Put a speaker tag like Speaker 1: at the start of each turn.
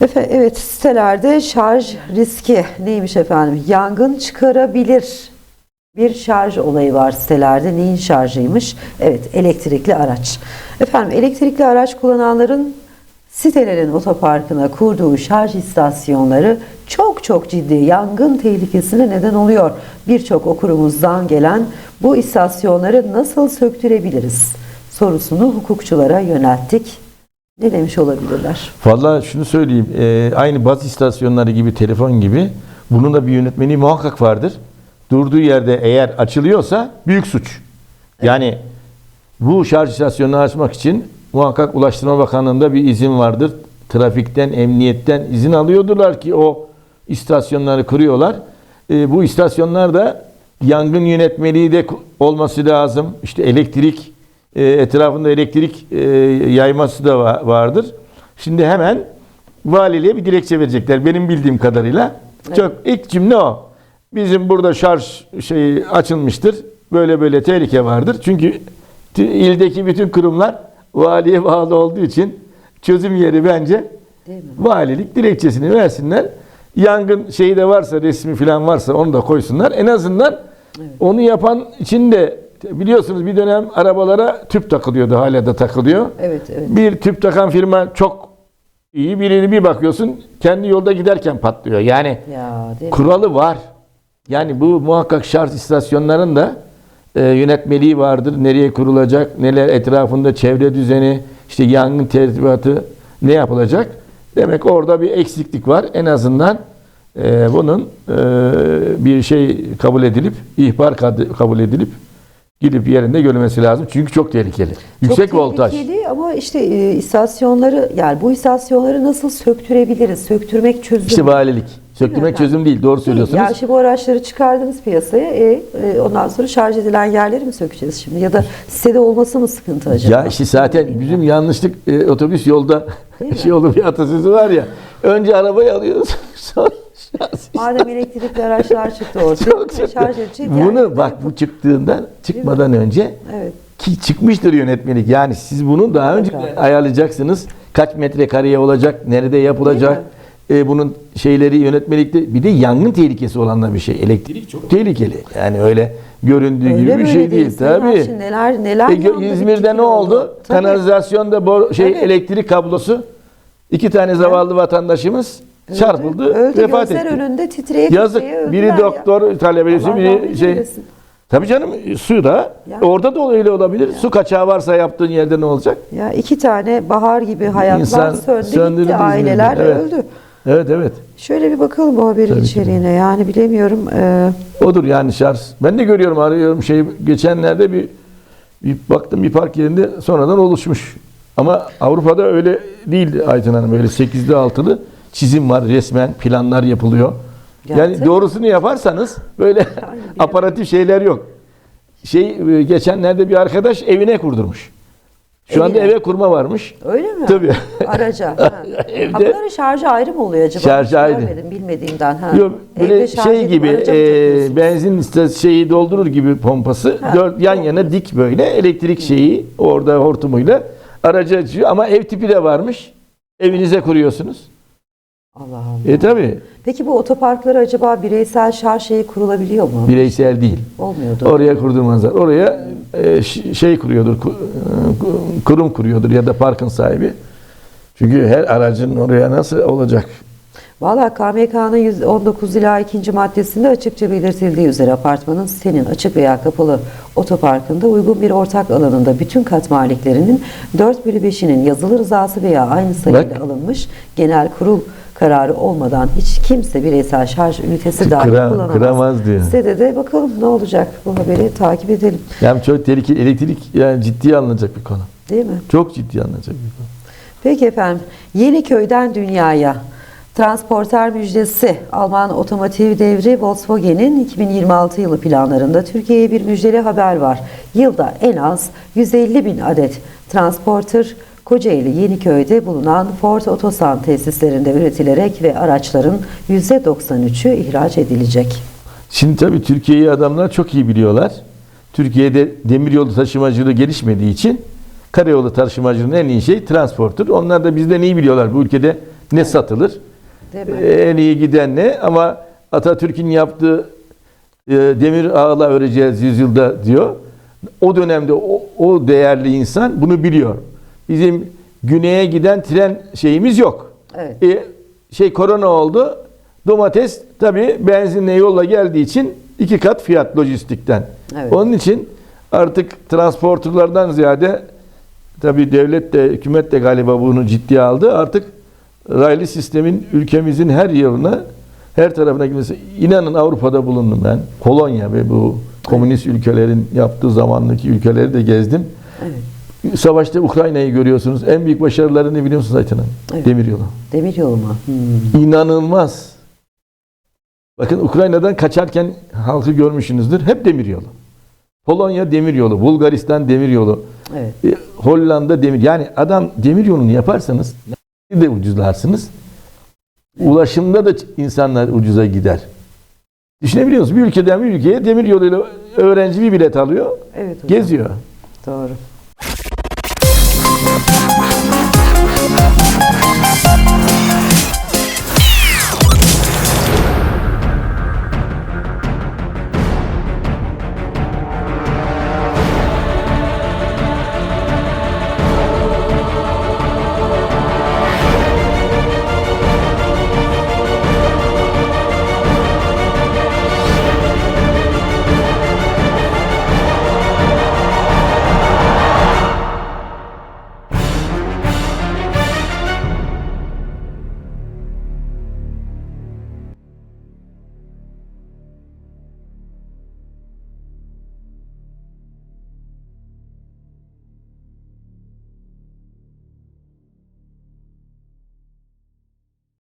Speaker 1: Efe, evet sitelerde şarj riski neymiş efendim? Yangın çıkarabilir. Bir şarj olayı var sitelerde. Neyin şarjıymış? Evet elektrikli araç. Efendim elektrikli araç kullananların sitelerin otoparkına kurduğu şarj istasyonları çok çok ciddi yangın tehlikesine neden oluyor. Birçok okurumuzdan gelen bu istasyonları nasıl söktürebiliriz sorusunu hukukçulara yönelttik. Ne demiş olabilirler?
Speaker 2: Valla şunu söyleyeyim. e, aynı baz istasyonları gibi, telefon gibi bunun da bir yönetmeni muhakkak vardır. Durduğu yerde eğer açılıyorsa büyük suç. Yani bu şarj istasyonunu açmak için muhakkak Ulaştırma Bakanlığı'nda bir izin vardır. Trafikten, emniyetten izin alıyordular ki o istasyonları kuruyorlar. E, bu istasyonlar yangın yönetmeliği de olması lazım. İşte elektrik e, etrafında elektrik e, yayması da va- vardır. Şimdi hemen valiliğe bir dilekçe verecekler benim bildiğim kadarıyla. Çok ilk cümle o. Bizim burada şarj şeyi açılmıştır. Böyle böyle tehlike vardır. Çünkü ildeki bütün kurumlar valiye bağlı olduğu için çözüm yeri bence valilik dilekçesini versinler. Yangın şeyi de varsa resmi falan varsa onu da koysunlar. En azından onu yapan için de biliyorsunuz bir dönem arabalara tüp takılıyordu. Hala da takılıyor.
Speaker 1: Evet, evet.
Speaker 2: Bir tüp takan firma çok iyi birini bir bakıyorsun kendi yolda giderken patlıyor. Yani
Speaker 1: Ya
Speaker 2: kuralı var. Yani bu muhakkak şarj istasyonların da e, yönetmeliği vardır. Nereye kurulacak, neler etrafında çevre düzeni, işte yangın tertibatı ne yapılacak? Demek orada bir eksiklik var. En azından e, bunun e, bir şey kabul edilip, ihbar kabul edilip gidip yerinde görülmesi lazım. Çünkü çok tehlikeli. Yüksek
Speaker 1: Çok
Speaker 2: voltaj.
Speaker 1: tehlikeli ama işte e, istasyonları yani bu istasyonları nasıl söktürebiliriz? Söktürmek çözüm.
Speaker 2: İşte valilik. Söktürmek
Speaker 1: efendim?
Speaker 2: çözüm değil. Doğru
Speaker 1: Değil.
Speaker 2: söylüyorsunuz.
Speaker 1: Ya şimdi bu araçları çıkardınız piyasaya. E, e, ondan sonra şarj edilen yerleri mi sökeceğiz şimdi? Ya da sitede olması mı sıkıntı acaba?
Speaker 2: Ya işte zaten bizim yanlışlık e, otobüs yolda şey olur bir atasözü var ya. Önce arabayı alıyoruz sonra
Speaker 1: Madem elektrikli araçlar çıktı ortaya.
Speaker 2: Çok çıktı.
Speaker 1: şarj edecek
Speaker 2: Bunu
Speaker 1: yani.
Speaker 2: bak bu çıktığından çıkmadan önce
Speaker 1: Evet.
Speaker 2: ki çıkmıştır yönetmelik. Yani siz bunu daha önce
Speaker 1: Mutlaka.
Speaker 2: ayarlayacaksınız. Kaç metrekareye olacak, nerede yapılacak. E, bunun şeyleri yönetmelikte bir de yangın tehlikesi olan da bir şey. Elektrik çok tehlikeli. Yani öyle göründüğü
Speaker 1: Öyle
Speaker 2: gibi bir şey değil tabii.
Speaker 1: Erşin, Neler neler
Speaker 2: E, İzmir'de ne oldu?
Speaker 1: Tabii.
Speaker 2: Kanalizasyonda bor şey
Speaker 1: Tabii.
Speaker 2: elektrik kablosu iki tane zavallı vatandaşımız çarpıldı,
Speaker 1: Öldü
Speaker 2: vefat
Speaker 1: gözler
Speaker 2: etti.
Speaker 1: önünde titreye
Speaker 2: Yazık.
Speaker 1: titreye öldüler
Speaker 2: Biri
Speaker 1: ya.
Speaker 2: doktor talebesi, biri şey.
Speaker 1: eylesin.
Speaker 2: Tabii canım su da
Speaker 1: Ya.
Speaker 2: orada da öyle olabilir. Su kaçağı varsa yaptığın yerde ne olacak?
Speaker 1: Ya iki tane bahar gibi hayatlar
Speaker 2: İnsan
Speaker 1: söndü gitti, aileler
Speaker 2: Evet.
Speaker 1: öldü.
Speaker 2: Evet evet.
Speaker 1: Şöyle bir bakalım bu haberin
Speaker 2: Tabii ki.
Speaker 1: içeriğine. Yani bilemiyorum. Ee,
Speaker 2: Odur yani şarj. Ben de görüyorum arıyorum şey geçenlerde bir, bir baktım bir park yerinde sonradan oluşmuş. Ama Avrupa'da öyle değil Aytun Hanım. Öyle 8'li 6'lı çizim var resmen planlar yapılıyor.
Speaker 1: Ya
Speaker 2: yani
Speaker 1: tabii.
Speaker 2: doğrusunu yaparsanız böyle aparatif şeyler yok. Şey e, geçenlerde bir arkadaş evine kurdurmuş. Şu anda
Speaker 1: Evine.
Speaker 2: eve kurma varmış.
Speaker 1: öyle mi?
Speaker 2: Tabii.
Speaker 1: Araca. Ha.
Speaker 2: Evde-
Speaker 1: bunların şarjı ayrı mı oluyor acaba?
Speaker 2: Şarjı ayrı.
Speaker 1: görmedim bilmediğimden. Ha.
Speaker 2: Yok böyle şey gibi
Speaker 1: araca
Speaker 2: e, benzin şeyi doldurur gibi pompası
Speaker 1: Ha,
Speaker 2: dört yan yana dik böyle elektrik şeyi orada hortumuyla aracı açıyor ama ev tipi de varmış. Evinize kuruyorsunuz.
Speaker 1: Allah Allah.
Speaker 2: E tabi
Speaker 1: Peki bu otoparklara acaba bireysel şarj şeyi kurulabiliyor mu?
Speaker 2: bireysel değil.
Speaker 1: Olmuyordu.
Speaker 2: Oraya kurdurmazlar. Oraya e, şey kuruyordur, ku- e, kurum kuruyordur ya da parkın sahibi. Çünkü her aracın oraya nasıl olacak?
Speaker 1: Valla KMK'nın 119 ila 2. maddesinde açıkça belirtildiği üzere apartmanın senin açık veya kapalı otoparkında uygun bir ortak alanında bütün kat maliklerinin 4 bölü 5'inin yazılı rızası veya aynı sayıyla
Speaker 2: Bak.
Speaker 1: alınmış genel kurul kararı olmadan hiç kimse bireysel şarj ünitesi dahi
Speaker 2: Kıra-
Speaker 1: kullanamaz.
Speaker 2: kıramaz diyor.
Speaker 1: Sitede de bakalım ne olacak bu haberi takip edelim.
Speaker 2: Yani çok tehlikeli elektrik yani ciddiye alınacak bir konu.
Speaker 1: Değil mi?
Speaker 2: Çok ciddiye alınacak bir konu.
Speaker 1: Peki efendim. Yeniköy'den dünyaya transporter müjdesi Alman otomotiv devri Volkswagen'in 2026 yılı planlarında Türkiye'ye bir müjdeli haber var. Yılda en az 150 bin adet transporter Kocaeli Yeniköy'de bulunan Ford Otosan tesislerinde üretilerek ve araçların %93'ü ihraç edilecek.
Speaker 2: Şimdi tabii Türkiye'yi adamlar çok iyi biliyorlar. Türkiye'de demiryolu taşımacılığı gelişmediği için karayolu taşımacılığının en iyi şey transporttur. Onlar da bizden iyi biliyorlar. Bu ülkede ne satılır.
Speaker 1: Mi?
Speaker 2: En iyi giden ne? Ama Atatürk'ün yaptığı e, demir ağla öreceğiz yüzyılda diyor. O dönemde o, o değerli insan bunu biliyor. Bizim güneye giden tren şeyimiz yok.
Speaker 1: Evet.
Speaker 2: E, şey korona oldu. Domates tabii benzinle yolla geldiği için iki kat fiyat lojistikten.
Speaker 1: Evet.
Speaker 2: Onun için artık transporterlardan ziyade tabii devlet de hükümet de galiba bunu ciddiye aldı. Artık raylı sistemin ülkemizin her yerine her tarafına gitmesi. İnanın Avrupa'da bulundum ben. Polonya ve bu komünist ülkelerin yaptığı zamandaki ülkeleri de gezdim.
Speaker 1: Evet.
Speaker 2: Savaşta Ukrayna'yı görüyorsunuz. En büyük başarılarını biliyor musunuz Ayten Hanım?
Speaker 1: Evet.
Speaker 2: Demiryolu.
Speaker 1: Demir yolu mu? Hmm.
Speaker 2: İnanılmaz. Bakın Ukrayna'dan kaçarken halkı görmüşsünüzdür. Hep demiryolu. Polonya demiryolu, Bulgaristan demiryolu,
Speaker 1: Evet.
Speaker 2: e, Hollanda demir. Yani adam demiryolunu yaparsanız de ucuzlarsınız. Ulaşımda da insanlar ucuza gider. Düşünebiliyor musunuz? Bir ülkeden bir ülkeye demiryoluyla öğrenci bir bilet alıyor,
Speaker 1: Evet hocam.
Speaker 2: geziyor.
Speaker 1: Doğru. Música